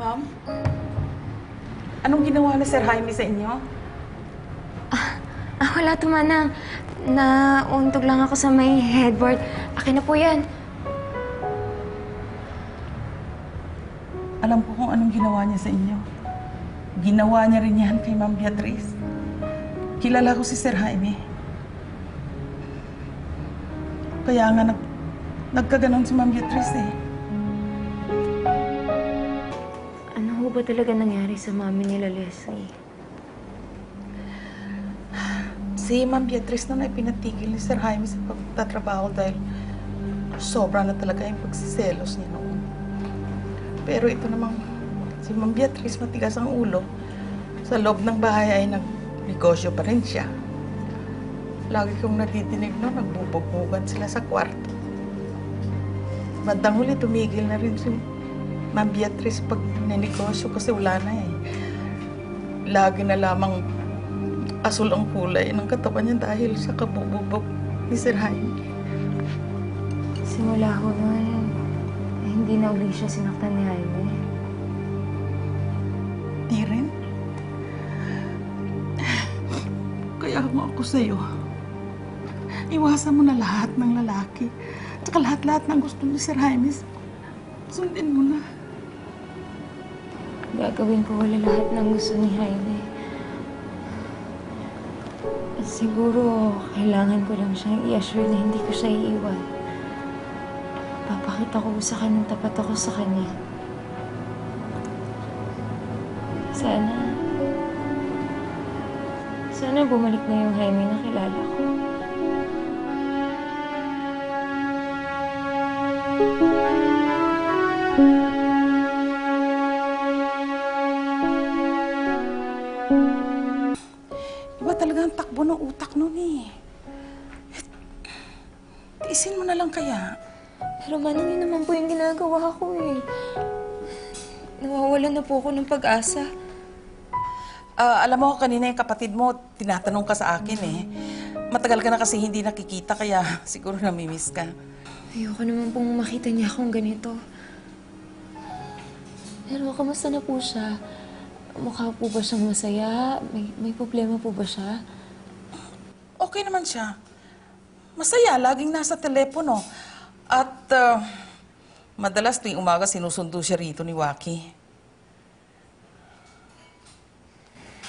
Ma'am? Anong ginawa ni Sir Jaime sa inyo? Ah, wala to manang. Nauntog lang ako sa may headboard. Akin na po yan. Alam ko kung anong ginawa niya sa inyo. Ginawa niya rin yan kay Ma'am Beatrice. Kilala ko si Sir Jaime. Kaya nga nag, nagkaganon si Ma'am Beatrice eh. Ho ba talaga nangyari sa mami nila Leslie? Si Ma'am Beatrice na ay pinatigil ni Sir Jaime sa pagtatrabaho dahil sobra na talaga yung pagsiselos niya noon. Pero ito namang si Ma'am Beatrice matigas ang ulo. Sa loob ng bahay ay nagnegosyo pa rin siya. Lagi kong nadidinig no, nagbubugbugan sila sa kwarto. Bandang huli, tumigil na rin si Ma'am Beatrice pag ninegosyo kasi wala na eh. Lagi na lamang asul ang kulay ng katawan niya dahil sa kabububog ni Sir Jaime. Simula ho nun, eh, hindi na uli siya sinaktan ni Jaime. Di rin. Kaya mo ako sa'yo. Iwasan mo na lahat ng lalaki. At lahat-lahat ng gusto ni Sir Jaime. Sundin mo na. Gagawin ko wala lahat ng gusto ni Jaime. Siguro, kailangan ko lang siyang i-assure na hindi ko siya iiwan. Papakita ko sa kanyang tapat ako sa kanya. Sana... Sana bumalik na yung Jaime na kilala ko. Takbo ng utak nun eh. Tiisin mo na lang kaya. Pero manang yun naman po yung ginagawa ko eh. Nawawalan na po ako ng pag-asa. Ah, alam mo, kanina yung kapatid mo, tinatanong ka sa akin eh. Matagal ka na kasi hindi nakikita, kaya siguro namimiss ka. Ayoko naman pong makita niya akong ganito. Pero kamusta na po siya? Mukha po ba siyang masaya? May, may problema po ba siya? Okay naman siya. Masaya, laging nasa telepono. At ah, madalas tuwing umaga sinusundo siya rito ni Waki.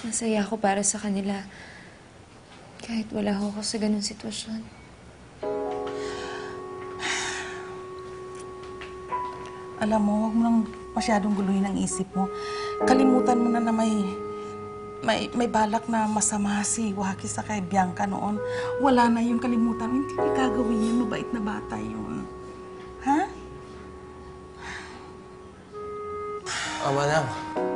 Masaya ako para sa kanila. Kahit wala ako sa ganung sitwasyon. Alam mo, huwag mo nang masyadong guluhin ang isip mo. Kalimutan mo na na may, may, may balak na masama si Waki sa kay Bianca noon. Wala na yung kalimutan. Hindi niya gagawin yun. Mabait na bata yun. Ha? Ah, manang.